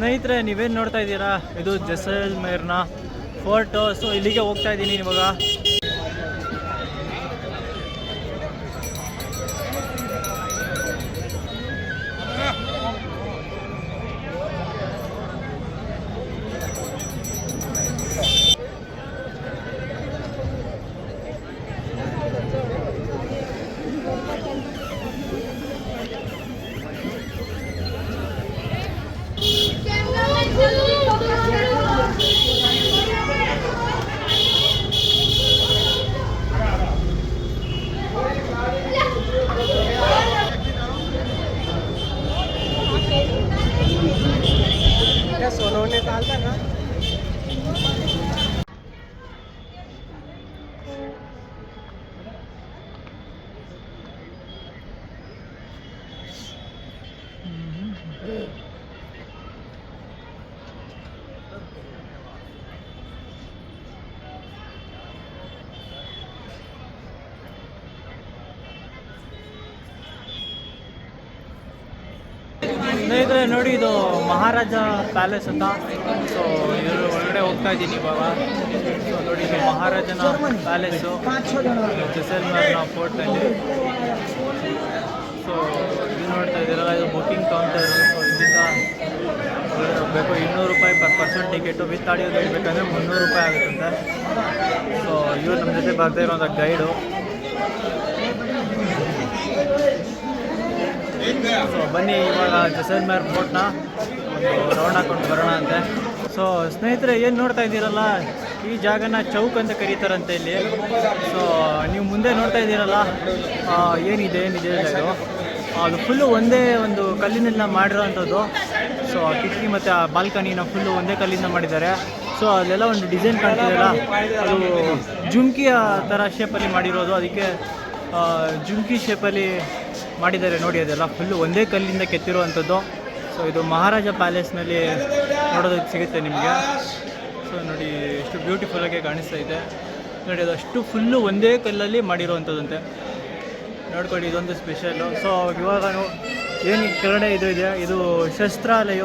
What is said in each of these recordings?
ಸ್ನೇಹಿತರೆ ನೀವೇನು ನೋಡ್ತಾ ಇದ್ದೀರಾ? ಇದು ಜಸಲ್ಮೇರ್ನ ಫೋರ್ಟು ಸೊ ಇಲ್ಲಿಗೆ ಹೋಗ್ತಾ ಇದ್ದೀನಿ ಇವಾಗ. उन्होंने साल तक ನೋಡಿ, ಇದು ಮಹಾರಾಜ ಪ್ಯಾಲೇಸ್ ಅಂತ. ಸೊ ಇವರು ಒಳಗಡೆ ಹೋಗ್ತಾ ಇದ್ದೀನಿ ಇವಾಗ. ನೋಡಿ, ಇದು ಮಹಾರಾಜನ ಪ್ಯಾಲೇಸು. ಜಸಲ್ಮೇರ್ನ ಫೋರ್ಟಲ್ಲಿ ಸೊ ಇದು ನೋಡ್ತಾ ಇದ್ದೀರಲ್ಲ, ಇದು ಬುಕಿಂಗ್ ಕೌಂಟರ್ ಸೊ ಇದರಿಂದ ಬೇಕು, ಇನ್ನೂರು ರೂಪಾಯಿ per person ticket with audio ಬೇಕಂದರೆ ಮುನ್ನೂರು ರೂಪಾಯಿ ಆಗುತ್ತೆ. ಸೊ ಇವ್ರು ನಮ್ಮ ಜೊತೆ ಬರ್ತಾ ಇರೋಂಥ ಗೈಡು ಸೊ ಬನ್ನಿ, ಇವಾಗ ಜಸಲ್ಮೇರ್ ಫೋರ್ಟ್ನ ಒಂದು ರೌಂಡ್ ಹಾಕೊಂಡು ಬರೋಣ ಅಂತೆ. ಸೊ ಸ್ನೇಹಿತರೆ, ಏನು ನೋಡ್ತಾ ಇದ್ದೀರಲ್ಲ? ಈ ಜಾಗನ ಚೌಕ್ ಅಂತ ಕರೀತಾರಂತೆ ಇಲ್ಲಿ. ಸೊ ನೀವು ಮುಂದೆ ನೋಡ್ತಾ ಇದ್ದೀರಲ್ಲ ಏನಿದೆ ಏನಿದೆ ಅದು ಅದು ಫುಲ್ಲು ಒಂದೇ ಒಂದು ಕಲ್ಲಿನೆಲ್ಲ ಮಾಡಿರೋ ಅಂಥದ್ದು ಸೊ ಕಿಟಕಿ ಮತ್ತು ಆ ಬಾಲ್ಕನಿನ ಫುಲ್ಲು ಒಂದೇ ಕಲ್ಲಿಂದ ಮಾಡಿದ್ದಾರೆ. ಸೊ ಅದೆಲ್ಲ ಒಂದು ಡಿಸೈನ್ ಕಾಣ್ತಿದೆಯಲ್ಲ? ಅದು ಜುಮ್ಕಿಯ ಥರ ಶೇಪಲ್ಲಿ ಮಾಡಿರೋದು. ಅದಕ್ಕೆ ಜುಮ್ಕಿ ಶೇಪಲ್ಲಿ ಮಾಡಿದ್ದಾರೆ ನೋಡಿ, ಅದೆಲ್ಲ ಫುಲ್ಲು ಒಂದೇ ಕಲ್ಲಿಂದ ಕೆತ್ತಿರುವಂಥದ್ದು. ಸೊ ಇದು ಮಹಾರಾಜ ಪ್ಯಾಲೇಸ್ನಲ್ಲಿ ನೋಡೋದಕ್ಕೆ ಸಿಗುತ್ತೆ ನಿಮಗೆ. ಸೊ ನೋಡಿ, ಎಷ್ಟು ಬ್ಯೂಟಿಫುಲ್ಲಾಗಿ ಕಾಣಿಸ್ತಾ ಇದೆ. ನೋಡಿ, ಅದು ಅಷ್ಟು ಫುಲ್ಲು ಒಂದೇ ಕಲ್ಲಲ್ಲಿ ಮಾಡಿರುವಂಥದ್ದಂತೆ. ನೋಡ್ಕೊಳ್ಳಿ, ಇದೊಂದು ಸ್ಪೆಷಲ್ಲು ಸೊ ಇವಾಗ ಏನು ಕೆಳಗಡೆ ಇದು ಇದೆ? ಇದು ಶಸ್ತ್ರಾಲಯ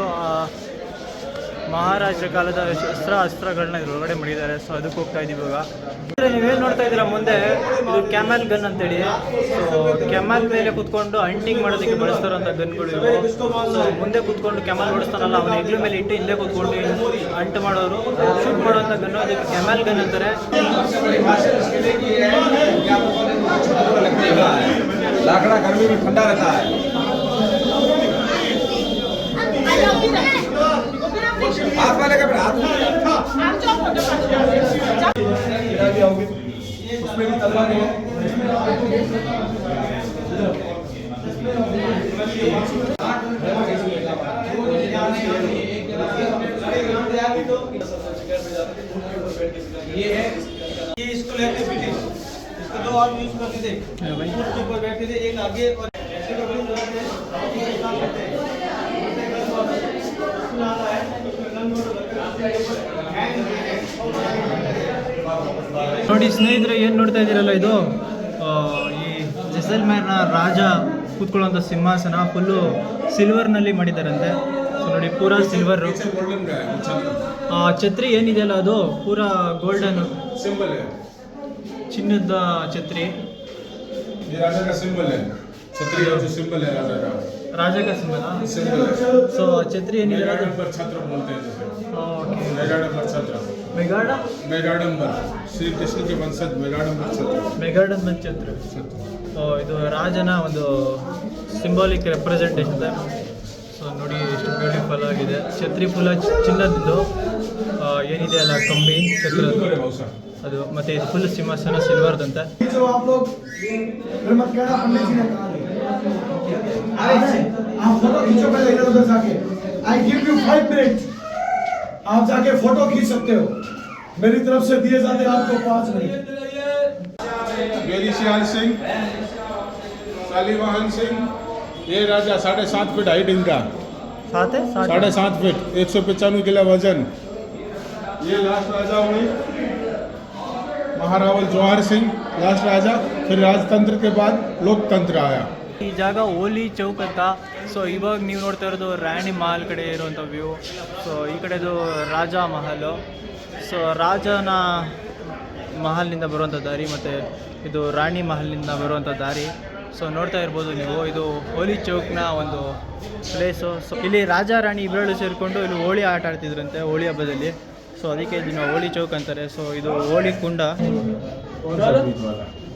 ಮಹಾರಾಜರ ಕಾಲದ ಶಸ್ತ್ರ ಅಸ್ತ್ರಗಳನ್ನ ಇದ್ರ ಒಳಗಡೆ ಮಾಡಿದ್ದಾರೆ ಸೊ ಅದಕ್ಕೆ ಹೋಗ್ತಾ ಇದೀವಿ ಇವಾಗ ಅಂದ್ರೆ ನೀವೇನು ನೋಡ್ತಾ ಇದ್ದೀರಾ ಮುಂದೆ ಇದು ಕ್ಯಾಮಲ್ ಗನ್ ಅಂತೇಳಿ ಸೊ ಕ್ಯಾಮಲ್ ಮೇಲೆ ಕುತ್ಕೊಂಡು ಹಂಟಿಂಗ್ ಮಾಡೋದಕ್ಕೆ ಬಳಸ್ತಾರಂಥ ಗನ್ಗಳು ಇವು ಸೊ ಮುಂದೆ ಕುತ್ಕೊಂಡು ಕ್ಯಾಮಲ್ ಓಡಿಸ್ತಾನಲ್ಲ ಅವನ ಹೆಗ್ಲ ಮೇಲೆ ಇಟ್ಟು ಇಲ್ಲೇ ಕುತ್ಕೊಂಡು ಅಂಟು ಮಾಡೋರು ಶೂಟ್ ಮಾಡುವಂಥ ಗನ್ನು ಅದಕ್ಕೆ ಕ್ಯಾಮಲ್ ಗನ್ ಅಂತಾರೆ लाकड़ा गर्मी में ठंडा रहता है हाथ वाले का हाथ उसमें भी तलवार है ये है ये इसको लेते ब्रिटिश इसको दो और यूज़ करते थे ऊपर बैठते थे एक आगे और ऐसे को भी जोड़ते थे, ನೋಡಿ ಸ್ನೇಹಿತರೆ, ಏನು ನೋಡ್ತಾ ಇದ್ದೀರಲ್ಲ ಇದು? ಈ ಜೆಸಲ್ಮೇರ್ನ ರಾಜ ಕೂತ್ಕೊಳ್ಳೋಂಥ ಸಿಂಹಾಸನ ಫುಲ್ಲು ಸಿಲ್ವರ್ನಲ್ಲಿ ಮಾಡಿದ್ದಾರಂತೆ. ಸೊ ನೋಡಿ, ಪೂರಾ ಸಿಲ್ವರ್ ಆ, ಛತ್ರಿ ಏನಿದೆಯಲ್ಲ ಅದು? ಪೂರಾ ಗೋಲ್ಡನ್ ಸಿಂಬಲ್ ಚಿನ್ನದ ಛತ್ರಿ. ಸಿಂಬಲ್ ಛತ್ರಿ ಸಿಂಬಲ್ सिंबल है छत्री का जो सिंबल है राजा का ರಾಜಕ ಸಿಂಬಲ सिंबल है ಸೊ ಛತ್ರಿ ಏನಿದೆ मेगाडंबर छत्र बोलते हैं जिसे ಓಕೆ मेगाडंबर छत्र ಮೆಗಾಡ मेगाडंबर श्री कृष्ण के वंशज मेगाडंबर छत्र ಮೆಗಾಡನ್ ಛತ್ರ ಸೊ ಇದು ರಾಜನ ಒಂದು ಸಿಂಬಾಲಿಕ್ ರೆಪ್ರೆಸೆಂಟೇಷನ್ ಸೊ ನೋಡಿ ಎಷ್ಟು ಬ್ಯೂಟಿಫುಲ್ ಆಗಿದೆ ಛತ್ರಿ ಫುಲ್ಲ ಚಿನ್ನದ್ದು ಆ, ಏನಿದೆ ಅಲ್ಲ ಕಂಬಿ ಛತ್ರ बिल्कुल है भौसा ಅದು ಮತ್ತೆ ಇದು ಫುಲ್ ಸಿಂಹಾಸನ ಸಿಲ್ವರ್ದಂತೆ जो आप लोग फिर मत कहना पंडित जी ने कहा अरे आप फ़ोटो खींचो पहले इधर उधर जाके। I give you five minute आप जाके फ़ोटो खींच सकते हो। मेरी तरफ़ से दिए जाते आपको पाँच मिनट सिंह शालीवाहन सिंह ये राजा साढ़े सात फीट हाइट इनका। साढ़े सात फीट एक सौ पचानवे किलो वज़न। ये लास्ट राजा हुए महारावल जवाहर सिंह लास्ट राजा। फिर राजतंत्र के बाद लोकतंत्र आया। ಈ ಜಾಗ ಓಲಿ ಚೌಕ್ ಅಂತ. ಸೊ ಇವಾಗ ನೀವು ನೋಡ್ತಾ ಇರೋದು ರಾಣಿ ಮಹಲ್ ಕಡೆ ಇರುವಂಥ ವ್ಯೂ ಸೊ ಈ ಕಡೆದು ರಾಜ ಮಹಲ್. ಸೊ ರಾಜನ ಮಹಲ್ನಿಂದ ಬರುವಂಥ ದಾರಿ ಮತ್ತು ಇದು ರಾಣಿ ಮಹಲ್ನಿಂದ ಬರುವಂಥ ದಾರಿ. ಸೊ ನೋಡ್ತಾ ಇರ್ಬೋದು ನೀವು, ಇದು ಹೋಲಿ ಚೌಕ್ನ ಒಂದು ಪ್ಲೇಸು ಸೊ ಇಲ್ಲಿ ರಾಜ, ರಾಣಿ ಇಬ್ಬರಳು ಸೇರಿಕೊಂಡು ಇಲ್ಲಿ ಹೋಳಿ ಆಟ ಆಡ್ತಿದ್ರಂತೆ, ಹೋಳಿ ಹಬ್ಬದಲ್ಲಿ. ಸೊ ಅದಕ್ಕೆ ಇದನ್ನು ಹೋಳಿ ಚೌಕ್ ಅಂತಾರೆ. ಸೊ ಇದು ಹೋಳಿ ಕುಂಡ.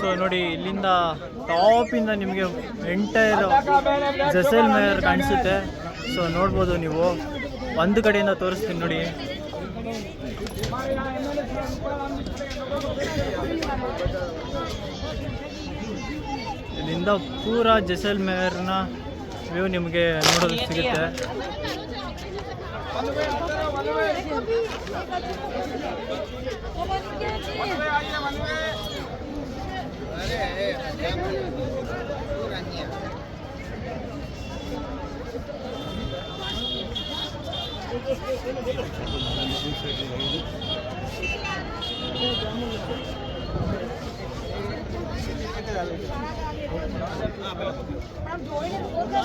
ಸೊ ನೋಡಿ, ಇಲ್ಲಿಂದ ಟಾಪಿಂದ ನಿಮಗೆ ಎಂಟೈರ್ ಜಸೈಲ್ಮೇರ್ ಕಾಣಿಸುತ್ತೆ. ಸೊ ನೋಡ್ಬೋದು ನೀವು. ಒಂದು ಕಡೆಯಿಂದ ತೋರಿಸ್ತೀನಿ ನೋಡಿ. ಇಲ್ಲಿಂದ ಪೂರ ಜಸೇಲ್ ಮೇಯರ್ನ ವ್ಯೂ ನಿಮಗೆ ನೋಡೋದು ಸಿಗುತ್ತೆ.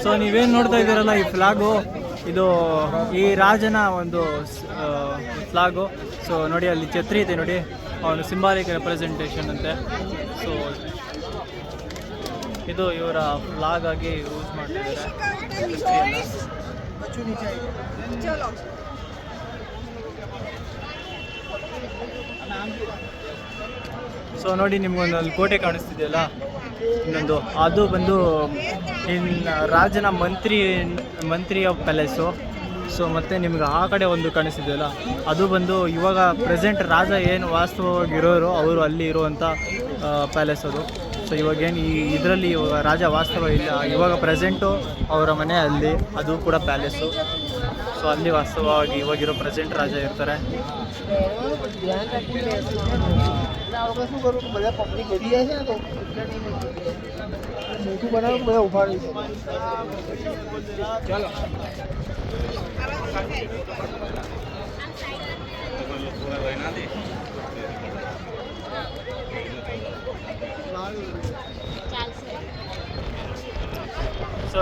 ಸೊ ನೀವೇನು ನೋಡ್ತಾ ಇದ್ದೀರಲ್ಲ ಈ ಫ್ಲಾಗು ಇದು ಈ ರಾಜನ ಒಂದು ಫ್ಲಾಗು ಸೊ ನೋಡಿ, ಅಲ್ಲಿ ಛತ್ರಿ ಇದೆ, ನೋಡಿ. ಅವನು ಸಿಂಬಾಲಿಕ್ ರೆಪ್ರೆಸೆಂಟೇಷನ್ ಅಂತೆ. ಸೊ ಇದು ಇವರ ಫ್ಲಾಗ್ ಆಗಿ ಯೂಸ್ ಮಾಡ್ತಿದ್ದಾರೆ. ಸೊ ನೋಡಿ ನಿಮ್ಗೊಂದು ಅಲ್ಲಿ ಕೋಟೆ ಕಾಣಿಸ್ತಿದೆಯಲ್ಲ? ಇನ್ನೊಂದು. ಅದು ಬಂದು ಇನ್ ರಾಜನ ಮಂತ್ರಿ, ಮಂತ್ರಿಯ ಪ್ಯಾಲೇಸು ಸೊ ಮತ್ತೆ ನಿಮ್ಗೆ ಆ ಕಡೆ ಒಂದು ಕಾಣಿಸ್ತಿದೆಯಲ್ಲ? ಅದು ಬಂದು ಇವಾಗ ಪ್ರೆಸೆಂಟ್ ರಾಜ ಏನು ವಾಸ್ತವವಾಗಿರೋರು, ಅವರು ಅಲ್ಲಿ ಇರುವಂಥ ಪ್ಯಾಲೇಸ್ ಅದು. ಸೊ ಇವಾಗೇನು ಈ ಇದರಲ್ಲಿ ಇವಾಗ ರಾಜ ವಾಸ್ತವ ಇಲ್ಲ. ಇವಾಗ ಪ್ರೆಸೆಂಟು ಅವರ ಮನೆ ಅಲ್ಲಿ, ಅದು ಕೂಡ ಪ್ಯಾಲೇಸು. ಸೊ ಅಲ್ಲಿ ವಾಸ್ತವವಾಗಿ ಇವಾಗಿರೋ ಪ್ರೆಸೆಂಟ್ ರಾಜ ಇರ್ತಾರೆ.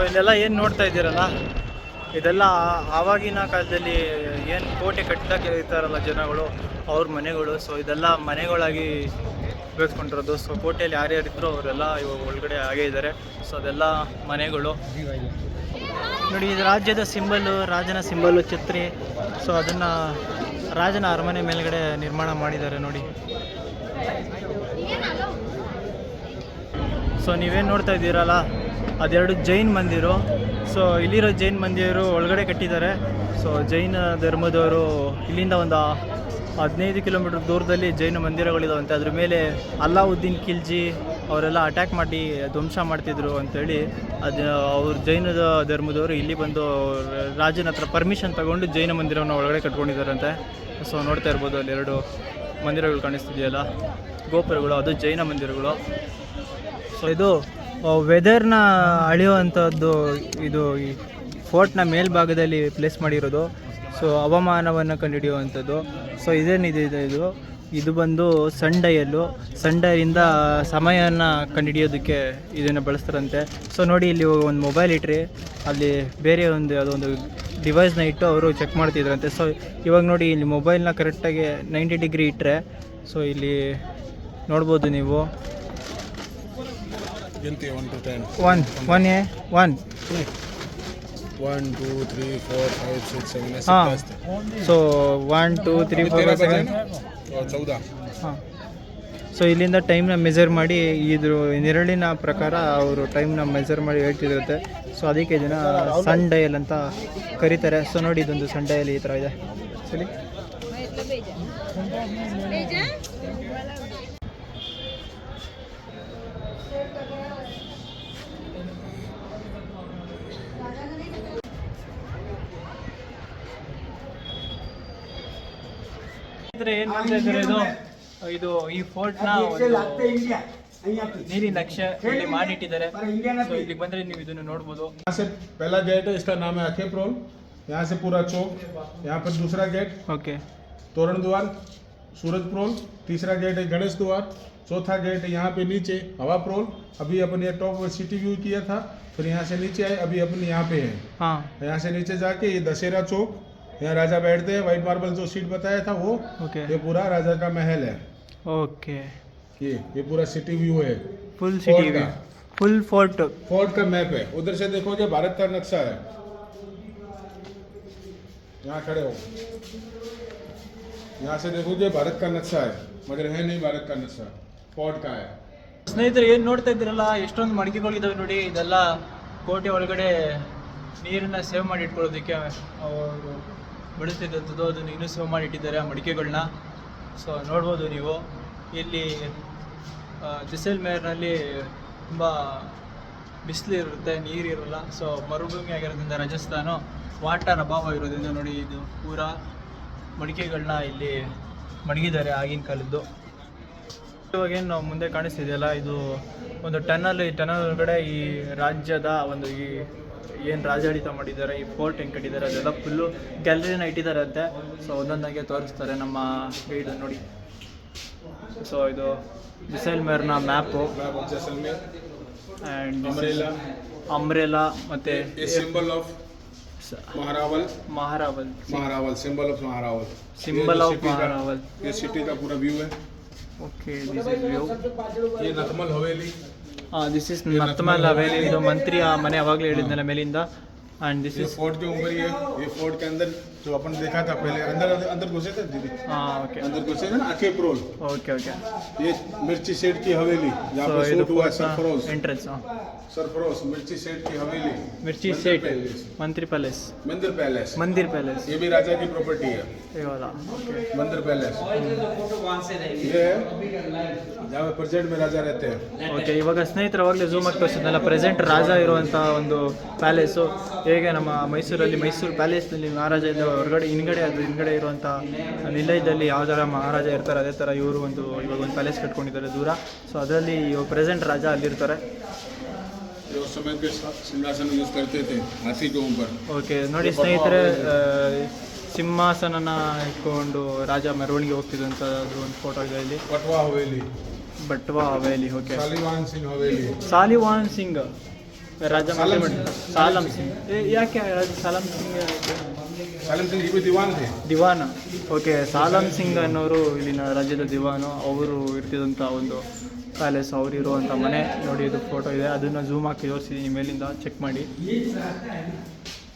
ಇಲ್ಲೆಲ್ಲ ಏನು ನೋಡ್ತಾ ಇದ್ದೀರಲ್ಲ? ಇದೆಲ್ಲ ಆವಾಗಿನ ಕಾಲದಲ್ಲಿ ಏನು ಕೋಟೆ ಕಟ್ತಾ ಇರ್ತಾರಲ್ಲ ಜನಗಳು, ಅವ್ರ ಮನೆಗಳು. ಸೊ ಇದೆಲ್ಲ ಮನೆಗಳಾಗಿ ಬೆಳೆಸ್ಕೊಂಡಿರೋದು. ಸೊ ಕೋಟೆಯಲ್ಲಿ ಯಾರ್ಯಾರು ಇದ್ರು ಅವರೆಲ್ಲ ಇವಾಗ ಒಳಗಡೆ ಆಗೇ ಇದ್ದಾರೆ ಸೊ ಅದೆಲ್ಲ ಮನೆಗಳು. ನೋಡಿ, ಇದು ರಾಜ್ಯದ ಸಿಂಬಲ್ಲು ರಾಜನ ಸಿಂಬಲ್ಲು ಛತ್ರಿ. ಸೊ ಅದನ್ನು ರಾಜನ ಅರಮನೆ ಮೇಲ್ಗಡೆ ನಿರ್ಮಾಣ ಮಾಡಿದ್ದಾರೆ ನೋಡಿ. ಸೊ ನೀವೇನು ನೋಡ್ತಾ ಇದ್ದೀರಲ್ಲ, ಅದೆರಡು ಜೈನ್ ಮಂದಿರು. ಸೊ ಇಲ್ಲಿರೋ ಜೈನ್ ಮಂದಿರು ಒಳಗಡೆ ಕಟ್ಟಿದ್ದಾರೆ. ಸೊ ಜೈನ ಧರ್ಮದವರು ಇಲ್ಲಿಂದ ಒಂದು ಹದಿನೈದು ಕಿಲೋಮೀಟರ್ ದೂರದಲ್ಲಿ ಜೈನ ಮಂದಿರಗಳಿದಾವಂತೆ ಅದ್ರ ಮೇಲೆ ಅಲ್ಲಾವುದ್ದೀನ್ ಖಿಲ್ಜಿ ಅವರೆಲ್ಲ ಅಟ್ಯಾಕ್ ಮಾಡಿ, ಧ್ವಂಸ ಮಾಡ್ತಿದ್ರು ಅಂತೇಳಿ ಅದು ಅವ್ರ ಜೈನದ ಧರ್ಮದವರು ಇಲ್ಲಿ ಬಂದು ರಾಜನ ಹತ್ರ ಪರ್ಮಿಷನ್ ತಗೊಂಡು ಜೈನ ಮಂದಿರವನ್ನು ಒಳಗಡೆ ಕಟ್ಕೊಂಡಿದ್ದಾರಂತೆ. ಸೊ ನೋಡ್ತಾ ಇರ್ಬೋದು ಅಲ್ಲಿ ಎರಡು ಮಂದಿರಗಳು ಕಾಣಿಸ್ತಿದೆಯಲ್ಲ. ಗೋಪುರಗಳು, ಅದು ಜೈನ ಮಂದಿರಗಳು. ಇದು ವೆದರ್ನ ಅಳೆಯುವಂಥದ್ದು ಇದು ಈ ಫೋರ್ಟ್ನ ಮೇಲ್ಭಾಗದಲ್ಲಿ ಪ್ಲೇಸ್ ಮಾಡಿರೋದು. ಸೊ ಹವಾಮಾನವನ್ನು ಕಂಡುಹಿಡಿಯುವಂಥದ್ದು. ಸೊ ಇದೇನಿದೆ ಇದು? ಇದು ಬಂದು ಸಂಡೈಯಲ್ಲು ಸಂಡೈಯಿಂದ ಸಮಯವನ್ನು ಕಂಡು ಹಿಡಿಯೋದಕ್ಕೆ ಕಂಡುಹಿಡಿಯೋದಕ್ಕೆ ಇದನ್ನು ಬಳಸ್ತಾರಂತೆ. ಸೊ ನೋಡಿ, ಇಲ್ಲಿ ಒಂದು ಮೊಬೈಲ್ ಇಟ್ರಿ. ಅಲ್ಲಿ ಬೇರೆ ಒಂದು ಯಾವುದೋ ಡಿವೈಸ್ನ ಇಟ್ಟು ಅವರು ಚೆಕ್ ಮಾಡ್ತಿದ್ರಂತೆ. ಸೊ ಇವಾಗ ನೋಡಿ, ಇಲ್ಲಿ ಮೊಬೈಲ್ನ ಕರೆಕ್ಟಾಗಿ ನೈಂಟಿ ಡಿಗ್ರಿ ಇಟ್ಟರೆ ಸೊ ಇಲ್ಲಿ ನೋಡ್ಬೋದು ನೀವು. Ginti, one to 10. One 1 yeah, 1. 1, 2, 3, 4, 5, 6, 7, 8, so one two three four ಚೌದ. ಹಾಂ. ಸೊ ಇಲ್ಲಿಂದ ಟೈಮ್ನ ಮೆಜರ್ ಮಾಡಿ ಇದ್ರ ನೆರಳಿನ ಪ್ರಕಾರ ಅವರು ಟೈಮ್ನ ಮೆಜರ್ ಮಾಡಿ ಹೇಳ್ತಿರುತ್ತೆ ಸೊ ಅದಕ್ಕೆ ದಿನ ಸನ್ ಡಯಲ್ ಅಂತ ಕರೀತಾರೆ. ಸೊ ನೋಡಿ ಇದೊಂದು ಸನ್ ಡಯಲ್ ಈ ಥರ ಇದೆ. ಸರಿ ಸ್ನೇಹಿತರೆ ಏನ್ ಮಾಡ್ತಾ ಇದ್ದಾರೆ ಇದು ಇದು ಈ ಫೋರ್ಟ್ ನ ಒಂದು ನೀಲಿ ನಕ್ಷೆ ಇಲ್ಲಿ ಮಾಡಿಟ್ಟಿದ್ದಾರೆ ಸೊ ಇಲ್ಲಿಗೆ ಬಂದ್ರೆ ನೀವು ಇದನ್ನು ನೋಡ್ಬೋದು यहाँ से पहला गेट है इसका नाम है अखेप रोल यहाँ से पूरा चौक यहाँ पर दूसरा गेट ಓಕೆ तोरण द्वार सूरज प्रोल तीसरा गेट है गणेश द्वार चौथा गेट है यहाँ पे नीचे हवा प्रोल अभी अपन ये टॉप सिटी व्यू किया था फिर यहाँ से नीचे आए अभी अपन यहाँ पे हैं ಹಾ यहाँ से नीचे जाके ये दशहरा चौक यहाँ राजा बैठते हैं व्हाइट मार्बल जो सीट बताया था वो ಓಕೆ ये पूरा राजा का महल है ಓಕೆ ये ये पूरा सिटी व्यू है ಫುಲ್ ಸಿಟಿ Fort का। ಫುಲ್ ಫೋರ್ಟ್ फोर्ट का मैप है उधर से देखोगे भारत का नक्शा है यहाँ खड़े हो यहाँ से देखोगे भारत का नक्शा है मगर है नहीं भारत का नक्शा फोर्ट का है ಸ್ನೇಹಿತರೆ ಏನು ನೋಡ್ತಾ ಇದ್ದೀರಲ್ಲ ಎಷ್ಟೊಂದು ಮಡಿಕೆಗಳಿದಾವೆ ನೋಡಿ ಇದೆಲ್ಲ ಕೋಟೆ ಒಳಗಡೆ ನೀರನ್ನ ಸೇವ್ ಮಾಡಿ ಇಟ್ಕೊಳ್ಳೋದಕ್ಕೆ ಅವರು ಬೆಳೆಸ್ತಿದ್ದಂಥದ್ದು ಅದನ್ನು ಇನ್ನೂ ಸೇವ್ ಮಾಡಿ ಇಟ್ಟಿದ್ದಾರೆ ಆ ಮಡಿಕೆಗಳನ್ನ ಸೊ ನೋಡ್ಬೋದು ನೀವು. ಇಲ್ಲಿ ಜೈಸಲ್ಮೇರ್ನಲ್ಲಿ ತುಂಬ ಬಿಸಿಲು ಇರುತ್ತೆ ನೀರು ಇರಲ್ಲ ಸೊ ಮರುಭೂಮಿ ಆಗಿರೋದ್ರಿಂದ ರಾಜಸ್ಥಾನ ವಾಟರ್ ಅಭಾವ ಇರೋದ್ರಿಂದ ನೋಡಿ ಇದು ಪೂರ ಮಡಿಕೆಗಳನ್ನ ಇಲ್ಲಿ ಮಡಗಿದ್ದಾರೆ ಆಗಿನ ಕಾಲದ್ದು. ಇವಾಗೇನು ನಾವು ಮುಂದೆ ಕಾಣಿಸ್ತಿದೆಯಲ್ಲ, ಇದು ಒಂದು ಟನಲ್, ಈ ಟನಲ್ ಒಳಗಡೆ ಈ ರಾಜ್ಯದ ಒಂದು ಈ ಏನು ರಾಜಾಡಳಿತ ಮಾಡಿದ್ದಾರೆ ಈ ಫೋರ್ಟ್ ಹೆಂಗೆ ಕಟ್ಟಿದ್ದಾರೆ ಅದೆಲ್ಲ ಫುಲ್ಲು ಗ್ಯಾಲರಿನ ಇಟ್ಟಿದ್ದಾರೆ ಅಂತೆ ಸೊ ಒಂದೊಂದಾಗೆ ತೋರಿಸ್ತಾರೆ ನಮ್ಮ ಗೈಡ್ ನೋಡಿ ಸೊ ಇದು ಜೈಸಲ್ಮೇರ್ನ map map of Jaisalmer and umbrella umbrella ಮತ್ತು ये symbol of Maharawal Maharawal Maharawal symbol of Maharawal Symbol ये जो of city का- महारावल। ये सिटी का पूरा व्यू है ಓಕೆ ದಿಸ್ ಇಸ್ ವ್ಯೂ ये नथमल हवेली ದಿಸ್ ಇಸ್ ನತ್ತಮಲ್ ಹವೇಲಿ ಇದು ಮಂತ್ರಿಯ ಮನೆ ಅವಾಗಲೇ ಹೇಳಿದ್ನಲ್ಲ ಮೇಲಿಂದ ಆ್ಯಂಡ್ ದಿಸ್ ये ಇಸ್ फोर्ट के ऊपर ये ये फोर्ट के अंदर जो अपन देखा था पहले अंदर अंदर घुसे थे दीदी ಹಾಂ ಓಕೆ अंदर घुसे थे ना अखेप रोल ಓಕೆ ಓಕೆ ये मिर्ची सेठ की हवेली जहाँ ಸೊ पे ಇದು शूट हुआ है सरफरोज ಎಂಟ್ರೆನ್ಸ್ सरफरोज मिर्ची सेठ की हवेली ಮಿರ್ಚಿ मंदिर Sett palace Mantri palace Mandir palace Mandir palace ये भी राजा की प्रॉपर्टी है ಇವಾಗ ಓಕೆ मंदिर पैलेस ये है जहाँ पे प्रेजेंट में राजा रहते हैं ಓಕೆ ಇವಾಗ ಸ್ನೇಹಿತರ ಅವಾಗಲೇ ಝೂಮ್ ಆಗಿ ತೋರಿಸಿದ್ನಲ್ಲ ಪ್ರೆಸೆಂಟ್ ರಾಜ ಇರುವಂಥ ಒಂದು ಪ್ಯಾಲೇಸು ಹೇಗೆ ನಮ್ಮ ಮೈಸೂರಲ್ಲಿ ಮೈಸೂರು ಪ್ಯಾಲೇಸ್ನಲ್ಲಿ ಮಹಾರಾಜ ಇದ್ದ ಹೊರಗಡೆ ಹಿಂದ್ಗಡೆ ಅದು ಹಿಂದ್ಗಡೆ ಇರುವಂಥ ನಿಲಯದಲ್ಲಿ ಯಾವ ಥರ ಮಹಾರಾಜ ಇರ್ತಾರೆ ಅದೇ ಥರ ಇವರು ಒಂದು ಇವಾಗ ಒಂದು ಪ್ಯಾಲೇಸ್ ಕಟ್ಕೊಂಡಿದ್ದಾರೆ ದೂರ. ಸೊ ಅದರಲ್ಲಿ ಇವಾಗ ಪ್ರೆಸೆಂಟ್ ರಾಜ ಅಲ್ಲಿರ್ತಾರೆ. ಓಕೆ ನೋಡಿ ಸ್ನೇಹಿತರೆ ಸಿಂಹಾಸನನ ಇಟ್ಕೊಂಡು ರಾಜ ಮೆರವಣಿಗೆ ಹೋಗ್ತಿದ್ದಂತ ಒಂದು ಫೋಟೋ ಇದೆ ಬಟ್ವಾ ಹವೇಲಿ. ಓಕೆ ಸಾಲಿವಾನ್ ಸಿಂಗ್ ರಾಜ ಸಾಲಂ ಸಿಂಗ್. ಯಾಕೆ ಸಾಲಂ ಸಿಂಗ್ ಸಾಲಂ ಸಿಂಗ್ ಯಾಕೆ? सालम सिंह ये भी दीवान थे ದಿವಾನ ಓಕೆ ಸಾಲಂ ಸಿಂಗ್ ಅನ್ನೋರು ಇಲ್ಲಿನ ರಾಜ್ಯದ ದಿವಾನು ಅವರು ಇರ್ತಿದ್ದಂಥ ಒಂದು ಪ್ಯಾಲೇಸ್ ಅವ್ರು ಇರುವಂಥ ಮನೆ ನೋಡಿ ಇದು ಫೋಟೋ ಇದೆ ಅದನ್ನು ಝೂಮ್ ಹಾಕಿ ತೋರಿಸಿದ್ದೀನಿ ಮೇಲಿಂದ ಚೆಕ್ ಮಾಡಿ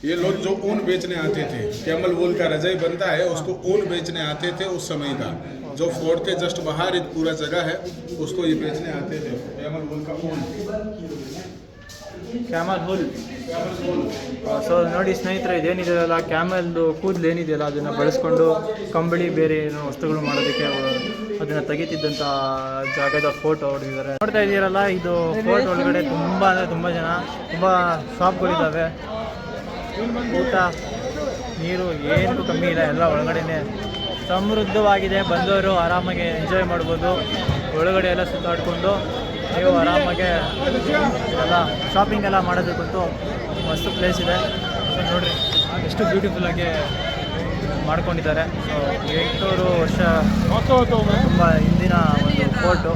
ये लोग जो ऊन बेचने आते थे कैमल वूल का रजाई बनता है उसको ऊन बेचने आते थे उस समय का जो फोर्ट के जस्ट बाहर एक पूरा जगह है उसको ये बेचने आते थे कैमल वूल का ऊन ಕ್ಯಾಮಲ್ ಹುಲ್. ಸೊ ನೋಡಿ ಸ್ನೇಹಿತರೆ, ಇದೇನಿದೆಯಲ್ಲ, ಕ್ಯಾಮಲ್ದು ಕೂದಲು ಏನಿದೆಯಲ್ಲ, ಅದನ್ನು ಬಳಸ್ಕೊಂಡು ಕಂಬಳಿ ಬೇರೆ ಏನೋ ವಸ್ತುಗಳು ಮಾಡೋದಕ್ಕೆ ಅದನ್ನು ತೆಗಿತಿದ್ದಂಥ ಜಾಗದ ಫೋಟೋ ಹೊಡೆದಿದ್ದಾರೆ. ನೋಡ್ತಾ ಇದ್ದೀರಲ್ಲ, ಇದು ಫೋಟೋ ಒಳಗಡೆ ತುಂಬ, ಅಂದರೆ ತುಂಬ ಜನ, ತುಂಬ ಶಾಪ್ಗಳಿದ್ದಾವೆ ಊಟ, ನೀರು ಏನಕ್ಕೂ ಕಮ್ಮಿ ಇಲ್ಲ, ಎಲ್ಲ ಒಳಗಡೆನೆ. ಸಮೃದ್ಧವಾಗಿದೆ, ಬಂದವರು ಆರಾಮಾಗಿ ಎಂಜಾಯ್ ಮಾಡ್ಬೋದು. ಒಳಗಡೆ ಎಲ್ಲ ಸುತ್ತಾಡ್ಕೊಂಡು ನೀವು ಆರಾಮಾಗೆ ಎಲ್ಲ ಶಾಪಿಂಗ್ ಎಲ್ಲ ಮಾಡೋದಕ್ಕಂತೂ ಮಸ್ತು ಪ್ಲೇಸ್ ಇದೆ. ಸೊ ನೋಡ್ರಿ ಎಷ್ಟು ಬ್ಯೂಟಿಫುಲ್ಲಾಗಿ ಮಾಡ್ಕೊಂಡಿದ್ದಾರೆ. ಸೊ ಎಂಟುನೂರು ವರ್ಷ ತುಂಬ ಹಿಂದಿನ ಒಂದು ಫೋರ್ಟು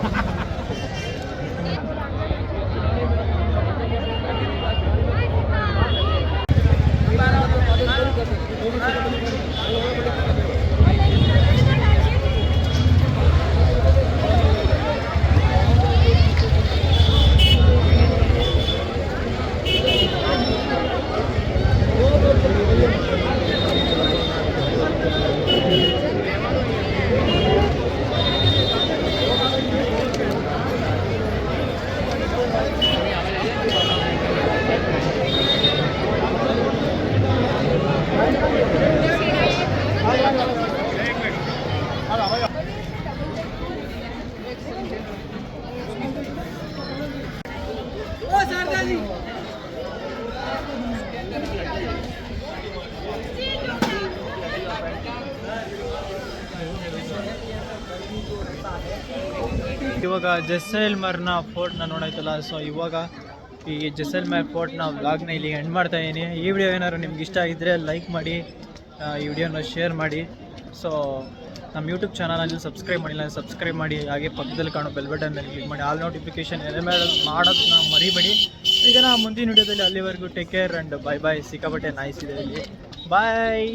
ಇವಾಗ ಜೆಸೈಲ್ಮರ್ನ ಫೋರ್ಟ್ನ ನೋಡಾಯ್ತಲ್ಲ ಸೊ ಇವಾಗ ಈ ಜೆಸೈಲ್ಮರ್ ಫೋರ್ಟ್ನ ವ್ಲಾಗ್ನ ಇಲ್ಲಿ ಎಂಡ್ ಮಾಡ್ತಾ ಇದ್ದೀನಿ ಈ ವಿಡಿಯೋ ಏನಾದ್ರು ನಿಮ್ಗೆ ಇಷ್ಟ ಆಗಿದ್ದರೆ ಲೈಕ್ ಮಾಡಿ ಈ ವಿಡಿಯೋನ ಶೇರ್ ಮಾಡಿ. ಸೊ ನಮ್ಮ ಯೂಟ್ಯೂಬ್ ಚಾನಲಲ್ಲಿ ಸಬ್ಸ್ಕ್ರೈಬ್ ಮಾಡಿಲ್ಲ ಸಬ್ಸ್ಕ್ರೈಬ್ ಮಾಡಿ, ಹಾಗೆ ಪಕ್ಕದಲ್ಲಿ ಕಾಣೋ ಬೆಲ್ ಬಟನ್ ಮೇಲೆ ಕ್ಲಿಕ್ ಮಾಡಿ. ಆಲ್ ನೋಟಿಫಿಕೇಶನ್ ಎಲೆ ಮೇಲೆ ಮಾಡೋದನ್ನ ಮರಿಬೇಡಿ. ಈಗ ನಾ ಮುಂದಿನ ವಿಡಿಯೋದಲ್ಲಿ ಅಲ್ಲಿವರೆಗೂ take care and bye bye ಸಿಕ್ಕಾಪಟ್ಟೆ ನಾಯ್ಸ್ ಇದೆ ಇಲ್ಲಿ. ಬಾಯ್